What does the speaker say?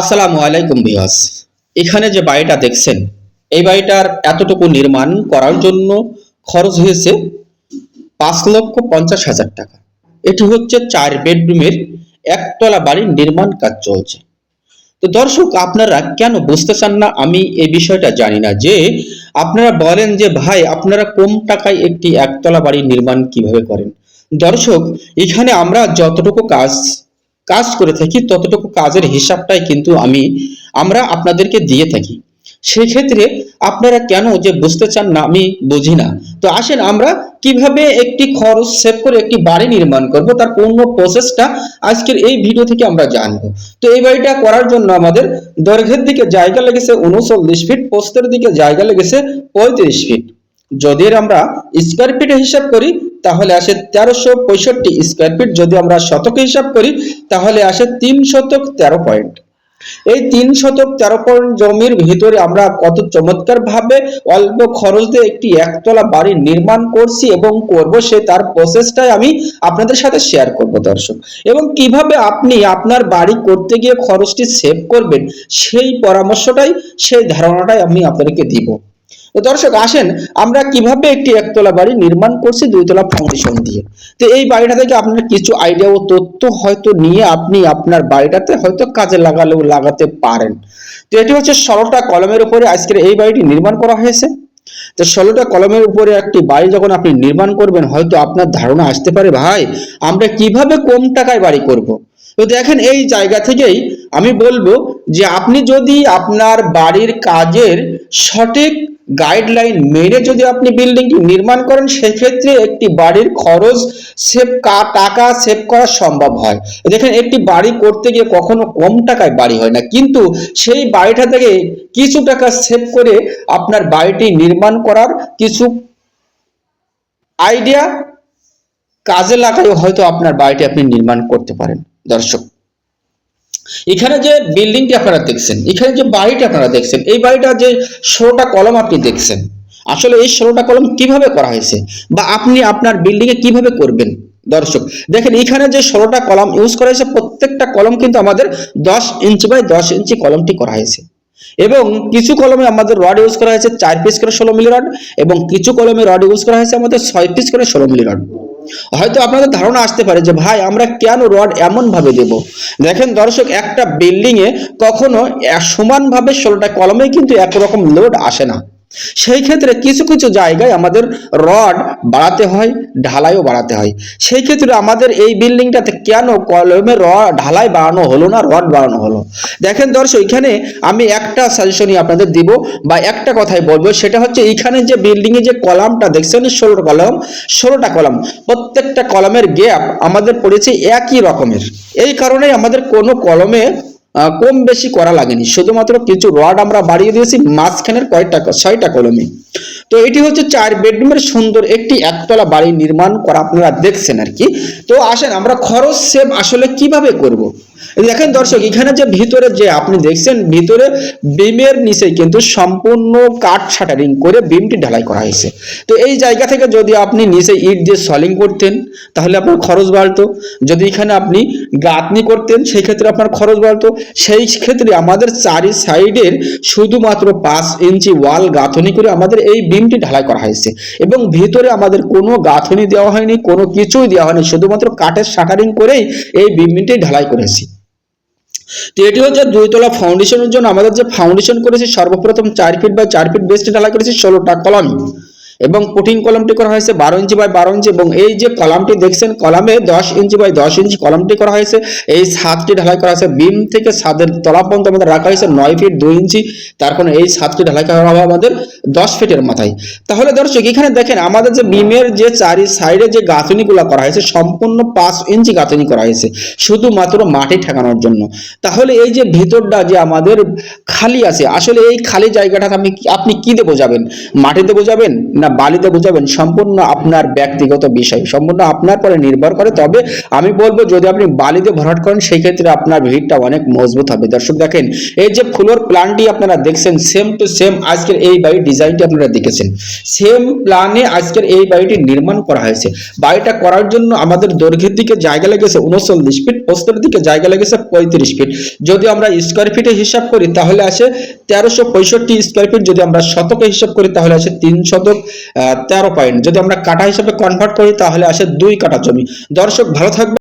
আসসালামু আলাইকুম বিয়াস এখানে যে বাড়িটা দেখছেন, এই বাড়িটার এতটুকু নির্মাণ করার জন্য খরচ হয়েছে পাঁচ লক্ষ পঞ্চাশ হাজার টাকা। এটি হচ্ছে চার বেডরুমের একতলা বাড়ির নির্মাণ কাজ চলছে। তো দর্শক, আপনারা কেন বুঝতে চান না? আমি এই বিষয়টা জানি না যে আপনারা বলেন যে, ভাই, আপনারা কম টাকায় একটি একতলা বাড়ি নির্মাণ কীভাবে করেন? দর্শক, এখানে আমরা যতটুকু কাজ কাজ করে থাকি, ততটুকু কাজের হিসাবটাই কিন্তু আমি, আমরা আপনাদেরকে দিয়ে থাকি। সেক্ষেত্রে আপনারা কেন যে বুঝতে চান না, আমি বুঝি না। তো আসেন আমরা কীভাবে একটি খরচ সেভ করে একটি বাড়ি নির্মাণ করব, তার পূর্ণ প্রসেসটা আজকের এই ভিডিও থেকে আমরা জানব। তো এই বাড়িটা করার জন্য আমাদের দৈর্ঘ্যের দিকে জায়গা লেগেছে উনচল্লিশ ফিট পোস্তের দিকে জায়গা লেগেছে পঁয়ত্রিশ ফিট যদি আমরা স্কোয়ার ফিটে হিসাব করি তাহলে আসে তেরোশো পঁয়ষট্টি স্কোয়ার ফিট যদি আমরা শতকে হিসাব করি, তাহলে আসে তিন শতক তেরো পয়েন্ট এই তিন শতক তেরো পয়েন্ট জমির ভিতরে আমরা কত চমৎকার ভাবে অল্প খরচ দিয়ে একটি একতলা বাড়ি নির্মাণ করছি এবং করব সে তার প্রসেসটাই আমি আপনাদের সাথে শেয়ার করব, দর্শক। এবং কীভাবে আপনি আপনার বাড়ি করতে গিয়ে খরচটি সেভ করবেন, সেই পরামর্শটাই, সেই ধারণাটাই আমি আপনাদেরকে দিব। তো দর্শক, আসেন, আমরা কীভাবে একটি একতলা বাড়ি নির্মাণ করছি দুইতলা ফাউন্ডেশন দিয়ে। তো এই বাড়িটা থেকে আপনার কিছু আইডিয়া ও তথ্য হয়তো নিয়ে আপনি আপনার বাড়িটাতে হয়তো কাজে লাগালেও লাগাতে পারেন। তো এটি হচ্ছে ষোলোটা কলমের উপরে আজকের এই বাড়িটি নির্মাণ করা হয়েছে। তো ষোলোটা কলমের উপরে একটি বাড়ি যখন আপনি নির্মাণ করবেন, হয়তো আপনার ধারণা আসতে পারে, ভাই, আমরা কীভাবে কম টাকায় বাড়ি করব। তো দেখেন এই জায়গা থেকেই আমি বলব যে আপনি যদি আপনার বাড়ির কাজের সঠিক গাইডলাইন মেনে যদি আপনি বিল্ডিংটি নির্মাণ করেন, সেক্ষেত্রে একটি বাড়ির খরচ সেভ টাকা সেভ করা সম্ভব হয়। দেখেন একটি বাড়ি করতে গিয়ে কখনো কম টাকায় বাড়ি হয় না, কিন্তু সেই বাড়িটা থেকে কিছু টাকা সেভ করে আপনার বাড়িটি নির্মাণ করার কিছু আইডিয়া কাজে লাগাই হয়তো আপনার বাড়িটি আপনি নির্মাণ করতে পারেন। দর্শক। এখানে যে বিল্ডিংটি আপনারা দেখছেন, এখানে যে বাড়িটা আপনারা দেখছেন, এই বাড়িটা যে ষোলোটা কলম আপনি দেখছেন, আসলে এই ষোলোটা কলম কীভাবে করা হয়েছে বা আপনি আপনার বিল্ডিং এ কীভাবে করবেন? দর্শক, দেখেন এখানে যে ষোলোটা কলম ইউজ করা হয়েছে, প্রত্যেকটা কলম কিন্তু আমাদের দশ ইঞ্চি বাই দশ ইঞ্চি কলমটি করা হয়েছে। এবং কিছু কলমে আমাদের রড ইউজ করা হয়েছে চার পিস করে ষোলো মিলি রড এবং কিছু কলমে রড ইউজ করা হয়েছে আমাদের ছয় পিস করে ষোলো মিলি রড হয়তো আপনাদের ধারণা আসতে পারে যে, ভাই, আমরা কেন রড এমন ভাবে দেব? দেখেন দর্শক, একটা বিল্ডিং এ কখনো সমানভাবে ষোলোটা কলমে কিন্তু একরকম লোড আসে না। সেই ক্ষেত্রে কিছু কিছু জায়গায় আমাদের রড বাড়াতে হয়, ঢালাইও বাড়াতে হয়। সেই ক্ষেত্রে আমাদের এই বিল্ডিংটাতে কেন কলমে রড ঢালাই বাড়ানো হলো না, রড বাড়ানো হলো? দেখেন দর্শক, এখানে আমি একটা সাজেশনই আপনাদের দিব বা একটা কথাই বলব, সেটা হচ্ছে এইখানে যে বিল্ডিং এ যে কলামটা, দেখছেন ষোলোটা কলম? ষোলোটা কলম। প্রত্যেকটা কলমের গ্যাপ আমাদের পড়েছে একই রকমের। এই কারণে আমাদের কোনো কলমে কম বেশি করা লাগেনি। শুধুমাত্র কিছু রড আমরা বাড়িয়ে দিয়েছি, মাঝখানের কয়েকটা ছয়টা কলমে তো এটি হচ্ছে চার বেডরুমের সুন্দর একটি একতলা বাড়ি নির্মাণ করা আপনারা দেখছেন আর কি। তো আসেন, আমরা খরচ সেভ আসলে কীভাবে করব। দেখেন দর্শক, এখানে যে ভিতরে যে আপনি দেখছেন, ভিতরে বিমের নিচে কিন্তু সম্পূর্ণ কাঠ শাটারিং করে বিমটি ঢালাই করা হয়েছে। তো এই জায়গা থেকে যদি আপনি নিচে ইট দিয়ে সলিং করতেন, তাহলে আপনার খরচ বাড়তো। যদি এখানে আপনি গাঁথনি করতেন, সেই ক্ষেত্রে আপনার খরচ বাড়তো। সেই ক্ষেত্রে আমাদের চারি সাইডের শুধুমাত্র পাঁচ ইঞ্চি ওয়াল গাঁথনি করে আমাদের এই বিমটি ঢালাই করা হয়েছে। এবং ভিতরে আমাদের কোনো গাঁথনি দেওয়া হয়নি, কোনো কিছুই দেওয়া হয়নি, শুধুমাত্র কাঠের শাটারিং করেই এই বিমটি ঢালাই করেছি। তো এটি হচ্ছে দুইতলা ফাউন্ডেশনের জন্য আমাদের যে ফাউন্ডেশন করেছি, সর্বপ্রথম চার ফিট বাই চার ফিট বেস্ট ঢালাই করেছি, ষোলোটা কলম এবং পুটিং কলমটি করা হয়েছে বারো ইঞ্চি বাই বারো ইঞ্চি এবং এই যে কলামটি দেখছেন কলামে দশ ইঞ্চি বাই দশ ইঞ্চি কলামটি করা হয়েছে। এই ছাদটি ঢালাই করা হয়েছে। বিম থেকে ছাদের তলা পর্যন্ত আমাদের রাখা হয়েছে নয় ফিট দুই ইঞ্চি। তার কারণে এই ছাদটি ঢালাই করা হবে আমাদের দশ ফিটের মাথায়। তাহলে দর্শক, এখানে দেখেন আমাদের যে বিমের যে চারি সাইডে যে গাঁথনিগুলো করা হয়েছে, সম্পূর্ণ পাঁচ ইঞ্চি গাঁথনি করা হয়েছে, শুধুমাত্র মাটি ঠেকানোর জন্য। তাহলে এই যে ভিতরটা যে আমাদের খালি আছে, আসলে এই খালি জায়গাটা আপনি আপনি কি দেবো যাবেন মাটি দেবো যাবেন না না, বালিতে বুঝাবেন, সম্পূর্ণ আপনার ব্যক্তিগত বিষয়। সম্পূর্ণ আপনার পরে নির্ভর করে। তবে আমি বলব, যদি আপনি বালিতে ভরাট করেন, সেই ক্ষেত্রে আপনার ভিড়টা অনেক মজবুত হবে। দর্শক, দেখেন, এই যে ফ্লোর প্ল্যানটি আপনারা দেখছেন সেম টু সেম আজকের এই বাড়ির ডিজাইনটি আপনারা দেখেছেন। সেম প্ল্যানে আজকের এই বাড়িটি নির্মাণ করা হয়েছে। বাড়িটা করার জন্য আমাদের দৈর্ঘ্যের দিকে জায়গা লেগেছে উনচল্লিশ ফিট প্রস্তরের দিকে জায়গা লেগেছে পঁয়ত্রিশ ফিট যদি আমরা স্কোয়ার ফিটে হিসাব করি, তাহলে আসে তেরোশো পঁয়ষট্টি স্কোয়ার ফিট যদি আমরা শতকে হিসাব করি, তাহলে আসে তিন শতক। তেরো পয়েন্ট যদি আমরা কাটা হিসেবে কনভার্ট করি, তাহলে আসে দুই কাটা জমি। দর্শক, ভালো থাকবে